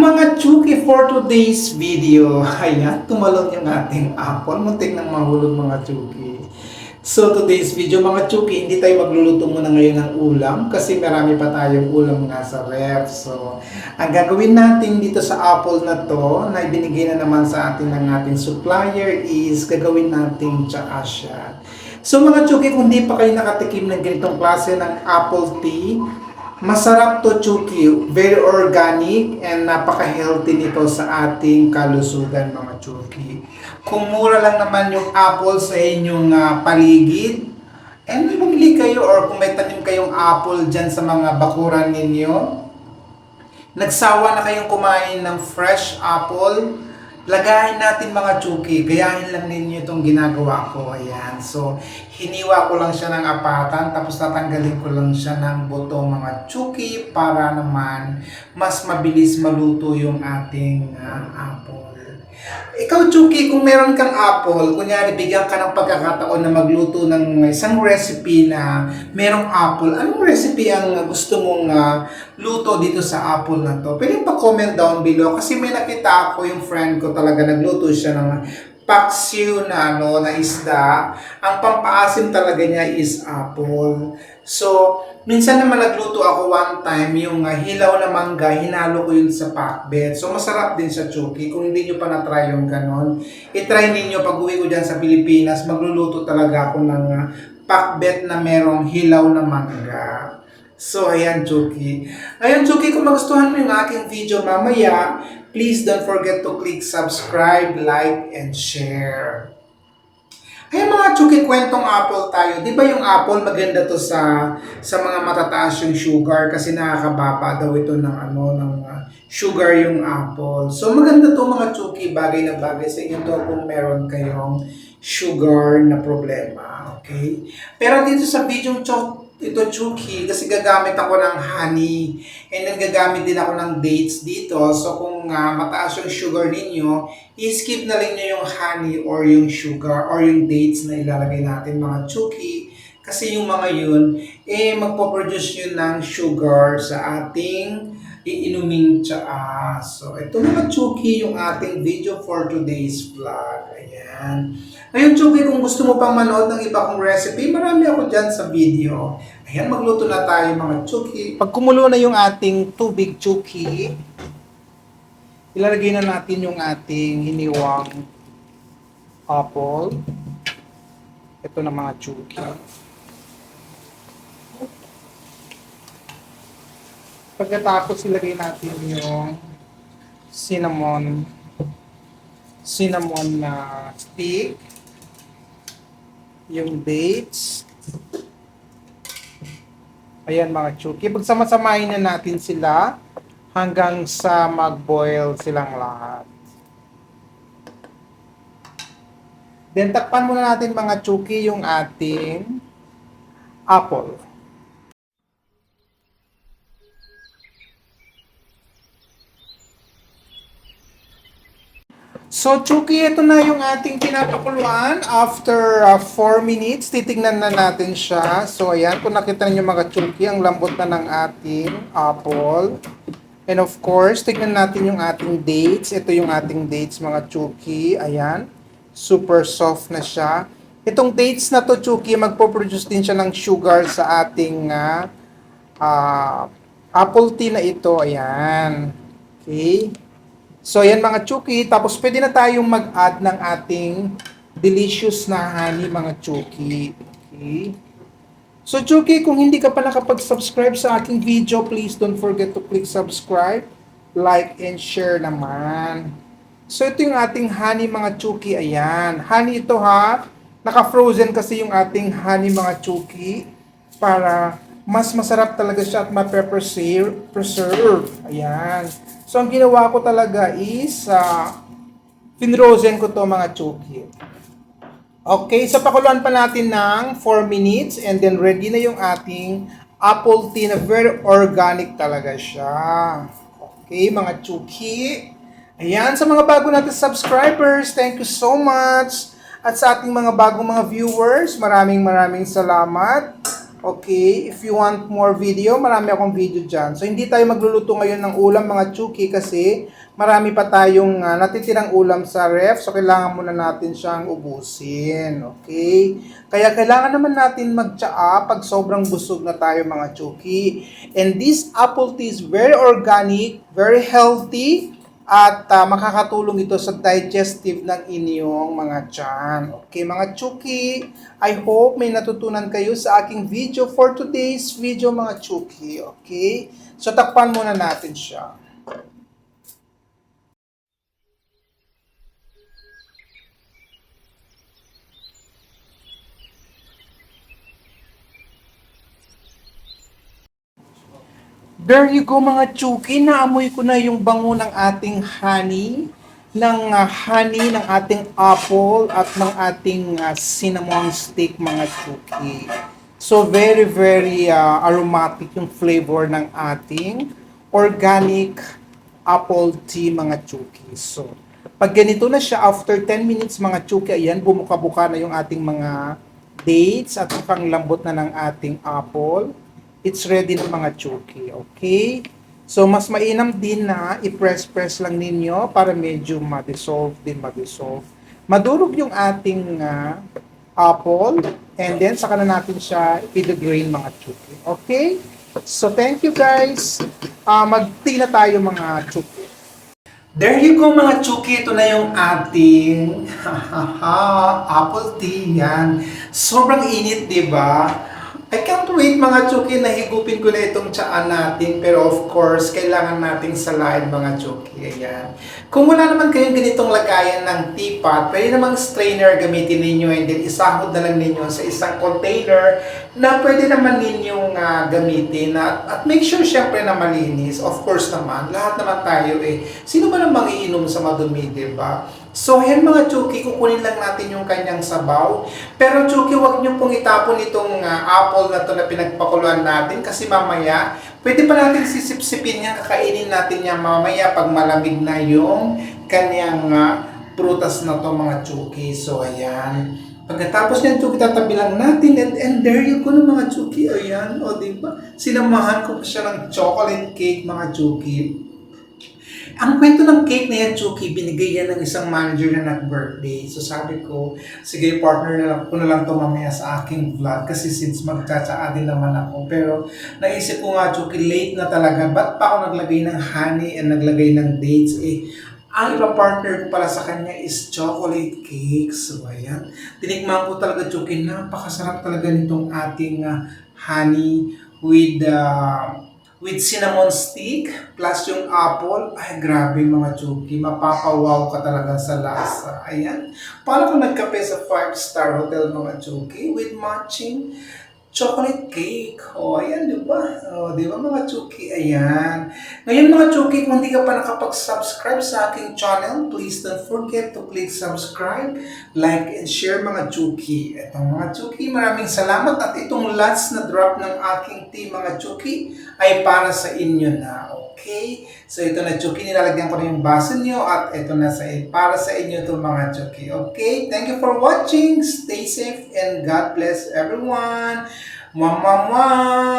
Mga Chuki for today's video. Ayan, tumalon yung ating apple. Muntik nang mahulog mga Chuki. So today's video mga Chuki, hindi tayo magluluto muna ngayon ng ulam kasi marami pa tayong ulam nga sa ref. So ang gagawin natin dito sa apple na to na ibinigay na naman sa atin ng ating supplier is gagawin natin tsaka siya. So mga Chuki, kung di pa kayo nakatikim ng ganitong klase ng apple tea, Masarap to Chuki, very organic and napaka-healthy nito sa ating kalusugan mga Chuki. Kung lang naman yung apple sa inyong ah, paligid, and bumili kayo or kung may tanim kayong apple dyan sa mga bakuran ninyo, nagsawa na kayong kumain ng fresh apple, lagayin natin mga chuki. Gayahin lang ninyo itong ginagawa ko. Ayan. So, hiniwa ko lang siya ng apatan, tapos tatanggalin ko lang siya ng buto mga chuki para naman mas mabilis maluto yung ating ah, apple. Ikaw, Chuki, kung meron kang apple, kunyari bigyan ka ng pagkakataon na magluto ng isang recipe na merong apple, anong recipe ang gusto mong ah, luto dito sa apple na to? Pwede pa comment down below kasi may nakita ako yung friend ko talaga nagluto siya ng paksiw na ano na isda. Ang pampaasim talaga niya is apple. So, minsan naman nagluto ako one time yung ah, hilaw na mangga, hinalo ko yun sa pakbet. So, masarap din sa chuki. Kung hindi nyo pa na-try yung ganon, i-try ninyo pag uwi ko dyan sa Pilipinas, magluluto talaga ako ng ah, pakbet na merong hilaw na mangga. So, ayan, Chuki. Ngayon, Chuki, kung magustuhan mo yung aking video mamaya, please don't forget to click subscribe, like, and share. Ayan mga Chuki, kwentong apple tayo. Di ba yung apple maganda to sa sa mga matataas yung sugar kasi nakakababa daw ito ng ano ng uh, sugar yung apple. So maganda to mga Chuki, bagay na bagay sa inyo to kung meron kayong sugar na problema. Okay? Pero dito sa video cho ito Chuki kasi gagamit ako ng honey and then gagamit din ako ng dates dito. So kung ah, mataas yung sugar ninyo, i-skip na lang nyo yung honey or yung sugar or yung dates na ilalagay natin mga Chuki. Kasi yung mga yun, eh magpo-produce yun ng sugar sa ating iinuming tsaa. So, ito mga Chuki, yung ating video for today's vlog. Ayan. Ngayon, Chuki, kung gusto mo pang manood ng iba kong recipe, marami ako dyan sa video. Ayan, magluto na tayo mga Chuki. Pag kumulo na yung ating tubig, Chuki, ilalagay na natin yung ating hiniwang apple. Ito na mga Chuki. Pagkatapos ilagay natin yung cinnamon cinnamon na stick yung dates ayan mga chuki pagsama-samahin na natin sila hanggang sa mag-boil silang lahat. Then takpan muna natin mga chuki yung ating apple So, Chuki, ito na yung ating pinapakuluan. After 4 minutes, titignan na natin siya. So, ayan, kung nakita niyo mga Chuki, ang lambot na ng ating apple. And of course, tignan natin yung ating dates. Ito yung ating dates, mga Chuki. Ayan, super soft na siya. Itong dates na to, Chuki, magpo-produce din siya ng sugar sa ating ah, ah, apple tea na ito. Ayan. Okay. So, yan mga chuki. Tapos, pwede na tayong mag-add ng ating delicious na honey, mga chuki. Okay. So, chuki, kung hindi ka pa nakapag-subscribe sa aking video, please don't forget to click subscribe, like, and share naman. So, ito yung ating honey, mga chuki. Ayan. Honey ito, ha? Naka-frozen kasi yung ating honey, mga chuki. Para mas masarap talaga siya at ma-preserve. Preserve. Ayan. So, ang ginawa ko talaga is, uh, pinrozen ko to mga chuki. Okay, so pakuluan pa natin ng 4 minutes and then ready na yung ating apple tea na very organic talaga siya. Okay, mga chuki. Ayan, sa mga bago natin subscribers, thank you so much. At sa ating mga bagong mga viewers, maraming maraming salamat. Okay, if you want more video, marami akong video dyan. So, hindi tayo magluluto ngayon ng ulam mga chuki kasi marami pa tayong ah, natitirang ulam sa ref. So, kailangan muna natin siyang ubusin. Okay? Kaya kailangan naman natin magtsaa pag sobrang busog na tayo mga chuki. And this apple tea is very organic, very healthy, at ah, makakatulong ito sa digestive ng inyong mga tiyan. Okay, mga chuki, I hope may natutunan kayo sa aking video for today's video mga chuki. Okay? So, takpan muna natin siya. There you go mga chuki, naamoy ko na yung bango ng ating honey, ng ah, honey ng ating apple at ng ating ah, cinnamon stick mga chuki. So very very ah, aromatic yung flavor ng ating organic apple tea mga chuki. So pag ganito na siya after 10 minutes mga chuki, ayan bumuka-buka na yung ating mga dates at pang lambot na ng ating apple it's ready na mga chuki, okay? So, mas mainam din na i-press-press lang ninyo para medyo ma-dissolve din, ma-dissolve. Madurog yung ating ah, apple and then saka na natin siya i-grain mga chuki, okay? So, thank you guys. Ah, mag-tea na tayo mga chuki. There you go mga chuki, ito na yung ating apple tea yan. Sobrang init, di ba? I can't wait mga chuki na higupin ko na itong tsaan natin. Pero of course, kailangan nating salain mga chuki. Ayan. Kung wala naman kayong ganitong lagayan ng teapot, pwede namang strainer gamitin ninyo and then isahod na lang ninyo sa isang container na pwede naman ninyong ah, gamitin. At, at make sure syempre na malinis. Of course naman, lahat naman tayo eh. Sino ba namang iinom sa madumi, di ba? So, yan mga Chuki, kukunin lang natin yung kanyang sabaw. Pero Chuki, wag niyo pong itapon itong ah, apple na to na pinagpakuluan natin kasi mamaya, pwede pa natin sisipsipin yan, kakainin natin yan mamaya pag malamig na yung kanyang ah, prutas na to mga Chuki. So, ayan. Pagkatapos niyan, Chuki, tatabi lang natin and, and there you go na mga Chuki. Ayan, o diba? Sinamahan ko pa siya ng chocolate cake mga Chuki. Ang kwento ng cake na yan, Chucky, binigay yan ng isang manager na nag-birthday. So sabi ko, sige partner na lang, ko na lang to mamaya sa aking vlog kasi since magtsatsaa din naman ako. Pero naisip ko nga, Chucky, late na talaga. Ba't pa ako naglagay ng honey and naglagay ng dates? Eh, ang iba partner ko pala sa kanya is chocolate cake. So ayan, tinikman ko talaga, Chucky, napakasarap talaga nitong ating ah, honey with uh, with cinnamon stick plus yung apple. Ay, grabe mga chuki. Mapapawaw ka talaga sa lasa. Ayan. Paano kung nagkape sa 5-star hotel mga chuki with matching chocolate cake. O, ayan, di ba? O, di ba mga chuki? Ayan. Ngayon mga chuki, kung hindi ka pa nakapag-subscribe sa aking channel, please don't forget to click subscribe, like, and share mga chuki. Etong mga chuki, maraming salamat at itong last na drop ng aking tea mga chuki ay para sa inyo na. Okay? So ito na chuki, nilalagyan ko na yung baso nyo at ito na sa para sa inyo to mga chuki. Okay? Thank you for watching. Stay safe and God bless everyone. mwamwamwa.